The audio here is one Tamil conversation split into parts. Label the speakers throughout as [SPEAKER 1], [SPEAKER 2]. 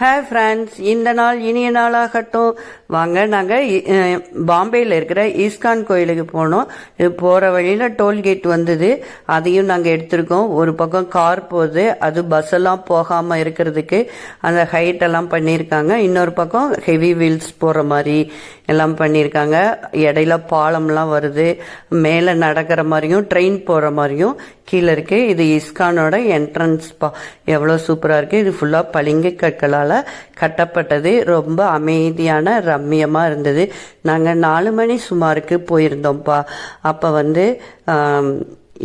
[SPEAKER 1] ஹே ஃப்ரெண்ட்ஸ் இந்த நாள் இனிய நாளாகட்டும். வாங்க நாங்கள் பாம்பேயில் இருக்கிற ஈஸ்கான் கோயிலுக்கு போனோம். போகிற வழியில் டோல்கேட் வந்தது. அதையும் நாங்கள் எடுத்திருக்கோம். ஒரு பக்கம் கார் போகுது. அது பஸ்ஸெல்லாம் போகாமல் இருக்கிறதுக்கு அந்த ஹைட்டெல்லாம் பண்ணியிருக்காங்க. இன்னொரு பக்கம் ஹெவி வீல்ஸ் போகிற மாதிரி எல்லாம் பண்ணியிருக்காங்க. இடையில பாலம்லாம் வருது. மேலே நடக்கிற மாதிரியும் ட்ரெயின் போகிற மாதிரியும் கீழே இருக்கு. இது இஸ்கானோட என்ட்ரன்ஸ் பா. எவ்வளோ சூப்பராக இருக்குது இது ஃபுல்லாக பளிங்கு கற்களால் கட்டப்பட்டது. ரொம்ப அமைதியான ரம்மியமாக இருந்தது. நாங்கள் நாலு மணி சுமாருக்கு போயிருந்தோம்ப்பா அப்போ வந்து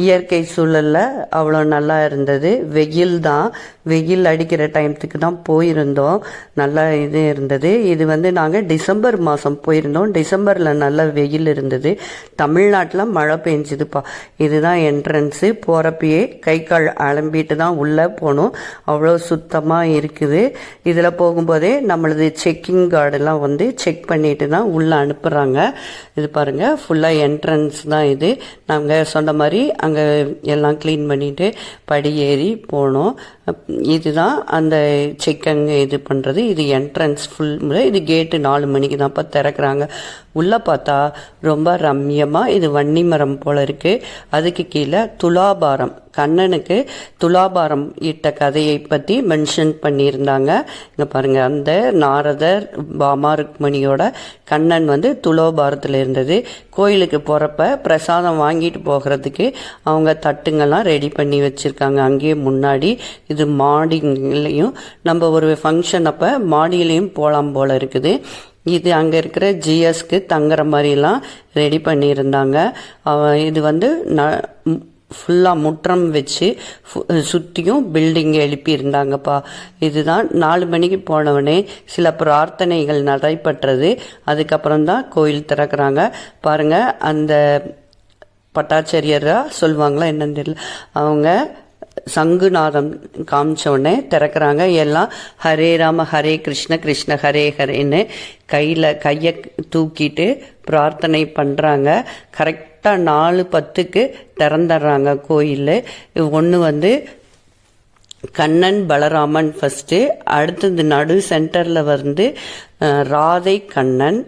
[SPEAKER 1] இயற்கை சூழலில் அவ்வளோ நல்லா இருந்தது. வெயில் தான். வெயில் அடிக்கிற டைமத்துக்கு தான் போயிருந்தோம். நல்லா இது இருந்தது. இது வந்து நாங்கள் டிசம்பர் மாதம் போயிருந்தோம். டிசம்பரில் நல்ல வெயில் இருந்தது. தமிழ்நாட்டில் மழை பெஞ்சுதுப்பா. இதுதான் என்ட்ரன்ஸு போகிறப்பயே கை கால் அலம்பிட்டு தான் உள்ளே போனோம். அவ்வளோ சுத்தமாக இருக்குது. இதில் போகும்போதே நம்மளது செக்கிங் கார்டெல்லாம் வந்து செக் பண்ணிட்டு தான் உள்ளே அனுப்புகிறாங்க இது பாருங்கள் ஃபுல்லாக என்ட்ரன்ஸ் தான் இது. நாங்கள் சொன்ன மாதிரி அங்கே எல்லாம் க்ளீன் பண்ணிட்டு படி ஏறி போனோம். இதுதான் அந்த செக்கங்க இது பண்ணுறது இது என்ட்ரன்ஸ் ஃபுல் இது கேட்டு நாலு மணிக்கு தான்ப்பா திறக்கிறாங்க. உள்ளே பார்த்தா ரொம்ப ரம்யமாக இது வன்னி மரம் இருக்குது அதுக்கு கீழே துலாபாரம். கண்ணனுக்கு துலாபாரம் இட்ட கதையை பற்றி மென்ஷன் பண்ணியிருந்தாங்க. இங்கே பாருங்கள் அந்த நாரதர் பாமா ருக்மணியோட கண்ணன் வந்து துலோபாரத்தில் இருந்தது. கோயிலுக்கு போகிறப்ப பிரசாதம் வாங்கிட்டு போகிறதுக்கு அவங்க தட்டுங்கள்லாம் ரெடி பண்ணி வச்சுருக்காங்க. அங்கேயே முன்னாடி இது இது மாடிலையும் நம்ம ஒரு ஃபங்க்ஷன் அப்போ மாடியிலையும் போகலாம் போல் இருக்குது. இது அங்கே இருக்கிற ஜிஎஸ்க்கு தங்குற மாதிரிலாம் ரெடி பண்ணியிருந்தாங்க. இது வந்து ந ஃபுல்லாக முற்றம் வச்சு சுற்றியும் பில்டிங் எழுப்பியிருந்தாங்கப்பா. இதுதான் நாலு மணிக்கு போனவனே சில பிரார்த்தனைகள் நடைபெற்றது. அதுக்கப்புறம் தான் கோயில் திறக்கிறாங்க. பாருங்க அந்த பட்டாச்சாரியராக சொல்லுவாங்களா என்னன்னு தெரியல. அவங்க சங்குநாதம் காமிச்ச உடனே திறக்கிறாங்க. எல்லாம் ஹரே ராம ஹரே கிருஷ்ண கிருஷ்ண ஹரே ஹரேன்னு கையில் கையை தூக்கிட்டு பிரார்த்தனை பண்ணுறாங்க கரெக்டாக நாலு பத்துக்கு திறந்துடுறாங்க கோயில். ஒன்று வந்து கண்ணன் பலராமன் ஃபஸ்ட்டு அடுத்தது நடு சென்டரில் வந்து ராதை கண்ணன்.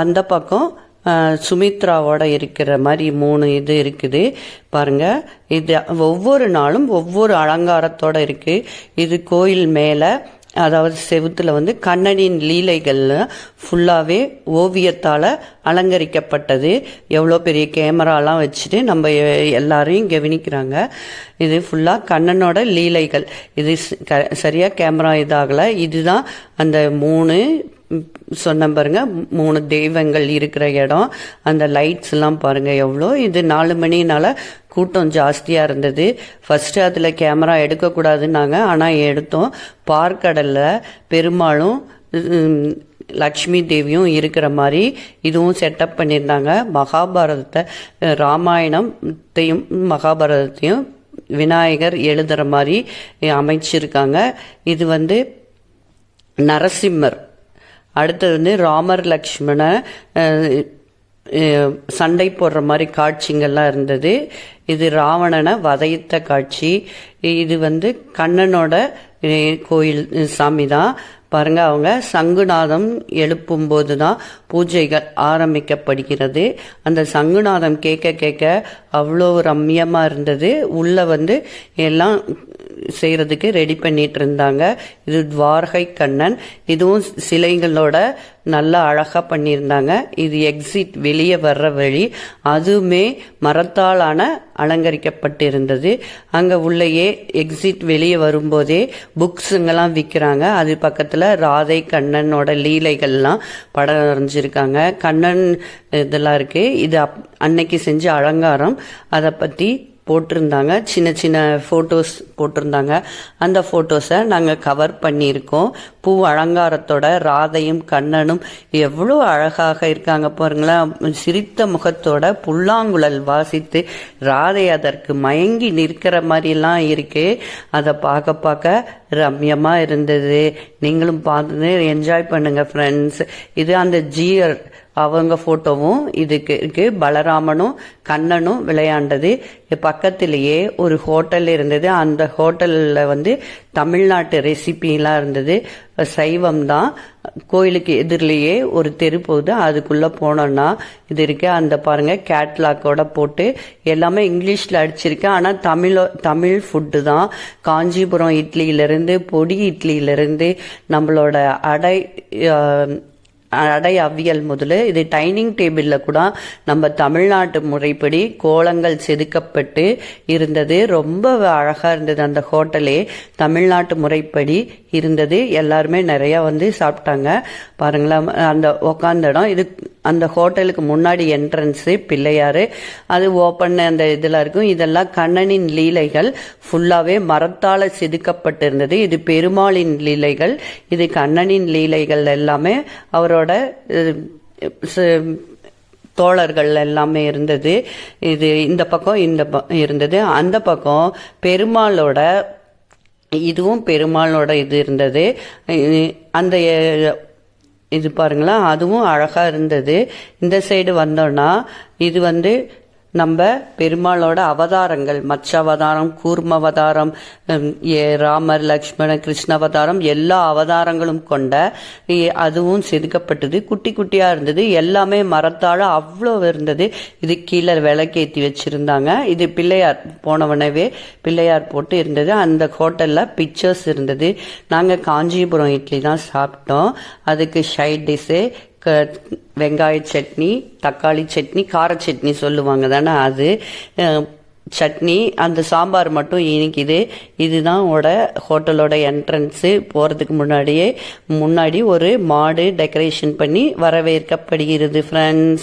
[SPEAKER 1] அந்த பக்கம் சுமித்ராவோட இருக்கிற மாதிரி மூணு இது இருக்குது. பாருங்க இது ஒவ்வொரு நாளும் ஒவ்வொரு அலங்காரத்தோட இருக்கு. இது கோயில் மேலே அதாவது செவுத்துல வந்து கண்ணனின் லீலைகள் ஃபுல்லாகவே ஓவியத்தால் அலங்கரிக்கப்பட்டது. எவ்வளோ பெரிய கேமராலாம் வச்சுட்டு நம்ம எல்லாரையும் கவனிக்கிறாங்க. இது ஃபுல்லாக கண்ணனோட லீலைகள். இது க- சரியா கேமரா இதாகலை. இதுதான் அந்த மூணு சொன்னேன் பாருங்க மூணு தெய்வங்கள் இருக்கிற இடம். அந்த லைட்ஸ் எல்லாம் பாருங்க எவ்வளோ. இது நாலு மணினால கூட்டம் ஜாஸ்தியாக இருந்தது. ஃபர்ஸ்ட் அதில் கேமரா எடுக்கக்கூடாதுன்னாங்க ஆனால் எடுத்தோம். பார்க்கடலில் பெருமாளும் லக்ஷ்மி தேவியும் இருக்கிற மாதிரி இதுவும் செட்டப் பண்ணியிருந்தாங்க. மகாபாரதத்தை ராமாயணத்தையும் மகாபாரதத்தையும் விநாயகர் எழுதுகிற மாதிரி அமைச்சிருக்காங்க. இது வந்து நரசிம்மர். அடுத்தது வந்து ராமர் லக்ஷ்மண சண்டை போடுற மாதிரி காட்சிங்கள்லாம் இருந்தது. இது ராவணனை வதைத்த காட்சி. இது வந்து கண்ணனோட கோயில் சாமி தான். பாருங்க அவங்க சங்குநாதம் எழுப்பும்போது தான் பூஜைகள் ஆரம்பிக்கப்படுகிறது. அந்த சங்குநாதம் கேட்க கேட்க அவ்வளோ ரம்மியமாக இருந்தது. உள்ளே வந்து எல்லாம் செய்கிறதுக்கு ரெடி பண்ணிட்டு இருந்தாங்க இது துவாரகை கண்ணன். இதுவும் சிலைகளோட நல்லா அழகாக பண்ணியிருந்தாங்க. இது எக்ஸிட் வெளியே வர்ற வழி. அதுவுமே மரத்தாலான அலங்கரிக்கப்பட்டு இருந்தது அங்கே உள்ளேயே எக்ஸிட் வெளியே வரும்போதே புக்ஸுங்கெல்லாம் விற்கிறாங்க அது பக்கத்தில் ராதை கண்ணனோட லீலைகள்லாம் படம் வரைஞ்சிருக்காங்க. கண்ணன் இதெல்லாம் இருக்குது இது அப்- அன்னைக்கு செஞ்ச அலங்காரம். அதை பற்றி போட்டிருந்தாங்க. சின்ன சின்ன ஃபோட்டோஸ் போட்டிருந்தாங்க. அந்த ஃபோட்டோஸை நாங்கள் கவர் பண்ணியிருக்கோம். பூ அலங்காரத்தோட ராதையும் கண்ணனும் எவ்வளோ அழகாக இருக்காங்க பாருங்களேன். சிரித்த முகத்தோட புல்லாங்குழல் வாசித்து ராதை அதற்கு மயங்கி நிற்கிற மாதிரிலாம் இருக்கு. அதை பார்க்க பார்க்க ரம்யமாக இருந்தது. நீங்களும் பார்த்து என்ஜாய் பண்ணுங்கள் ஃப்ரெண்ட்ஸ் இது அந்த ஜியர் அவங்க ஃபோட்டோவும் இதுக்கு இருக்கு. பலராமனும் கண்ணனும் விளையாண்டது. பக்கத்திலேயே ஒரு ஹோட்டல் இருந்தது. அந்த ஹோட்டலில் வந்து தமிழ்நாட்டு ரெசிபிலாம் இருந்தது. சைவம் தான் கோயிலுக்கு எதிரிலேயே ஒரு தெரு போகுது. அதுக்குள்ளே போனோன்னா இது இருக்கு. அந்த பாருங்க கேட்லாக்கோட போட்டு எல்லாமே இங்கிலீஷில் அடிச்சிருக்கேன் ஆனால் தமிழோ தமிழ் ஃபுட்டு தான் காஞ்சிபுரம் இட்லியிலேருந்து பொடி இட்லியிலேருந்து நம்மளோட அடை அடை அவியல் முதல்ல இது டைனிங் டேபிளில் கூட நம்ம தமிழ்நாட்டு முறைப்படி கோலங்கள் செதுக்கப்பட்டு இருந்தது. ரொம்ப அழகாக இருந்தது அந்த ஹோட்டலே. தமிழ்நாட்டு முறைப்படி இருந்தது. எல்லாருமே நிறையா வந்து சாப்பிட்டாங்க. பாருங்களேன் அந்த உக்காந்த இடம். இது அந்த ஹோட்டலுக்கு முன்னாடி என்ட்ரன்ஸு பிள்ளையார். அது ஓப்பன் அந்த இதில் இருக்கும். இதெல்லாம் கண்ணனின் லீலைகள். ஃபுல்லாகவே மரத்தால் செதுக்கப்பட்டிருந்தது. இது பெருமாளின் லீலைகள். இது கண்ணனின் லீலைகள் எல்லாமே அவரோட தோழர்கள் எல்லாமே இருந்தது. இது இந்த பக்கம் இந்த ப- இருந்தது. அந்த பக்கம் பெருமாளோட இதுவும் பெருமாளோட இது இருந்தது. அந்த இது பாருங்களா அதுவும் அழகாக இருந்தது. இந்த சைடு வந்தோன்னா இது வந்து நம்ம பெருமாளோட அவதாரங்கள் மச்ச அவதாரம் கூர்ம அவதாரம் ராமர் லக்ஷ்மண கிருஷ்ண அவதாரம் எல்லா அவதாரங்களும் கொண்ட அதுவும் செதுக்கப்பட்டது. குட்டி குட்டியாக இருந்தது. எல்லாமே மரத்தால் அவ்வளோ இருந்தது. இது கீழே விளக்கேற்றி வச்சுருந்தாங்க. இது பிள்ளையார் போனவனவே பிள்ளையார் போட்டு இருந்தது. அந்த ஹோட்டலில் பிக்சர்ஸ் இருந்தது. நாங்கள் காஞ்சிபுரம் இட்லி தான் சாப்பிட்டோம். அதுக்கு ஷைட் டிஷ்ஷு க வெங்காய சட்னி தக்காளி சட்னி கார சட்னி சொல்லுவாங்க தானே அது? சட்னி அந்த சாம்பார் மட்டும் இனிக்குது. இதுதான் ஓட ஹோட்டலோட என்ட்ரன்ஸு. போகிறதுக்கு முன்னாடியே முன்னாடி ஒரு மாடு டெக்கரேஷன் பண்ணி வரவேற்கப்படுகிறது ஃப்ரெண்ட்ஸ்